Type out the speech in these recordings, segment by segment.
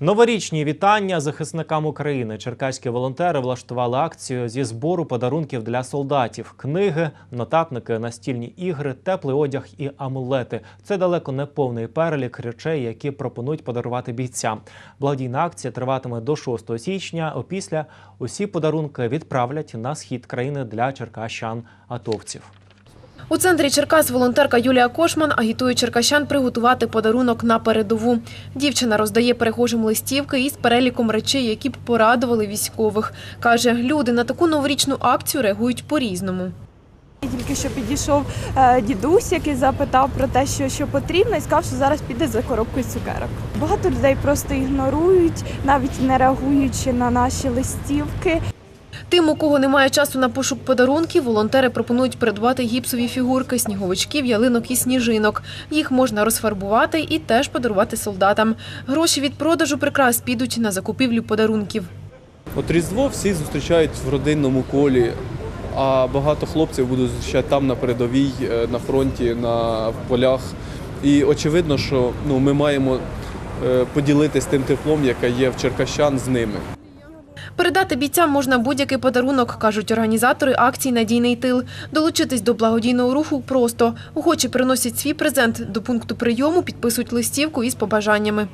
Новорічні вітання захисникам України. Черкаські волонтери влаштували акцію зі збору подарунків для солдатів: книги, нотатники, настільні ігри, теплий одяг і амулети. Це далеко не повний перелік речей, які пропонують подарувати бійцям. Благодійна акція триватиме до 6 січня. Опісля усі подарунки відправлять на схід країни для черкащан атовців. У центрі Черкас волонтерка Юлія Кошман агітує черкащан приготувати подарунок на передову. Дівчина роздає перехожим листівки із переліком речей, які б порадували військових. Каже, люди на таку новорічну акцію реагують по-різному. Тільки що підійшов е, дідусь, який запитав про те, що, що потрібно, і сказав, що зараз піде за коробкою цукерок. Багато людей просто ігнорують, навіть не реагуючи на наші листівки. Тим, у кого немає часу на пошук подарунків, волонтери пропонують придбати гіпсові фігурки, сніговичків, ялинок і сніжинок. Їх можна розфарбувати і теж подарувати солдатам. Гроші від продажу прикрас підуть на закупівлю подарунків. От Різдво всі зустрічають в родинному колі, а багато хлопців будуть зустрічати там на передовій, е, на фронті, на полях. І очевидно, що ну, ми маємо е, поділитись тим теплом, яке є в черкащан з ними. Передати бійцям можна будь-який подарунок, кажуть організатори акції Надійний тил. Долучитись до благодійного руху просто. Охочі приносять свій презент до пункту прийому, підписують листівку із побажаннями.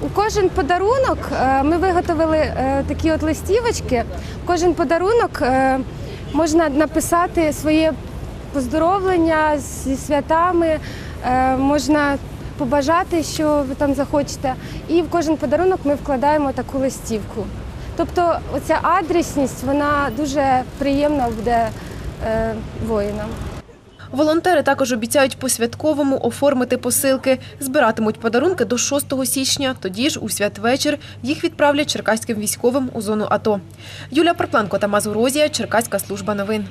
У кожен подарунок е, ми виготовили е, такі от листівочки. Кожен подарунок е, можна написати своє поздоровлення зі святами, можна побажати, що ви там захочете. І в кожен подарунок ми вкладаємо таку листівку. Тобто, оця адресність вона дуже приємна буде е, воїнам. Волонтери також обіцяють по-святковому оформити посилки. Збиратимуть подарунки до 6 січня. Тоді ж у святвечір їх відправлять черкаським військовим у зону АТО. Юлія Парпленко та Мазурозія, Черкаська служба новин.